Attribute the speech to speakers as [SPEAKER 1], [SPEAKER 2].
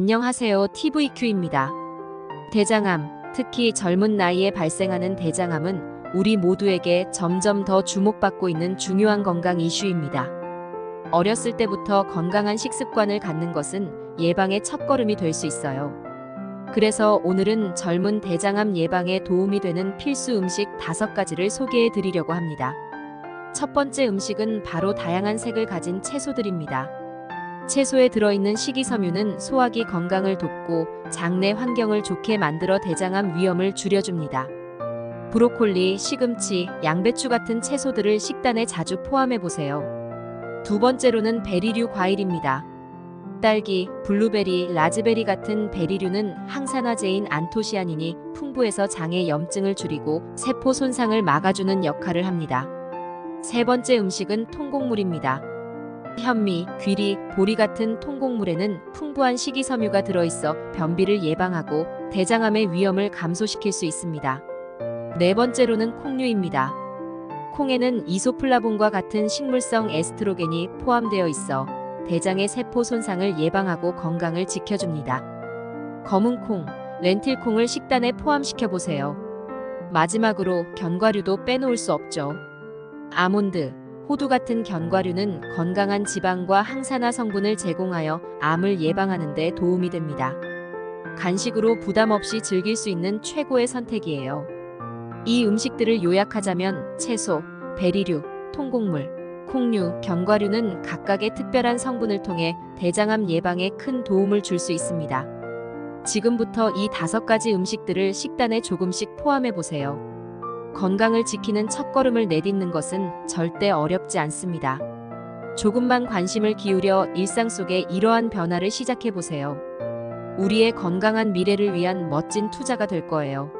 [SPEAKER 1] 안녕하세요. TVQ입니다. 대장암, 특히 젊은 나이에 발생하는 대장암은 우리 모두에게 점점 더 주목받고 있는 중요한 건강 이슈입니다. 어렸을 때부터 건강한 식습관을 갖는 것은 예방의 첫걸음이 될 수 있어요. 그래서 오늘은 젊은 대장암 예방에 도움이 되는 필수 음식 다섯 가지를 소개해 드리려고 합니다. 첫 번째 음식은 바로 다양한 색을 가진 채소들입니다. 채소에 들어있는 식이섬유는 소화기 건강을 돕고 장내 환경을 좋게 만들어 대장암 위험을 줄여줍니다. 브로콜리, 시금치, 양배추 같은 채소들을 식단에 자주 포함해 보세요. 두 번째로는 베리류 과일입니다. 딸기, 블루베리, 라즈베리 같은 베리류는 항산화제인 안토시아닌이 풍부해서 장의 염증을 줄이고 세포 손상을 막아주는 역할을 합니다. 세 번째 음식은 통곡물입니다. 현미, 귀리, 보리 같은 통곡물에는 풍부한 식이섬유가 들어있어 변비를 예방하고 대장암의 위험을 감소시킬 수 있습니다. 네 번째로는 콩류입니다. 콩에는 이소플라본과 같은 식물성 에스트로겐이 포함되어 있어 대장의 세포 손상을 예방하고 건강을 지켜줍니다. 검은 콩, 렌틸 콩을 식단에 포함시켜 보세요. 마지막으로 견과류도 빼놓을 수 없죠. 아몬드, 호두 같은 견과류는 건강한 지방과 항산화 성분을 제공하여 암을 예방하는 데 도움이 됩니다. 간식으로 부담 없이 즐길 수 있는 최고의 선택이에요. 이 음식들을 요약하자면 채소, 베리류, 통곡물, 콩류, 견과류는 각각의 특별한 성분을 통해 대장암 예방에 큰 도움을 줄 수 있습니다. 지금부터 이 다섯 가지 음식들을 식단에 조금씩 포함해 보세요. 건강을 지키는 첫걸음을 내딛는 것은 절대 어렵지 않습니다. 조금만 관심을 기울여 일상 속에 이러한 변화를 시작해 보세요. 우리의 건강한 미래를 위한 멋진 투자가 될 거예요.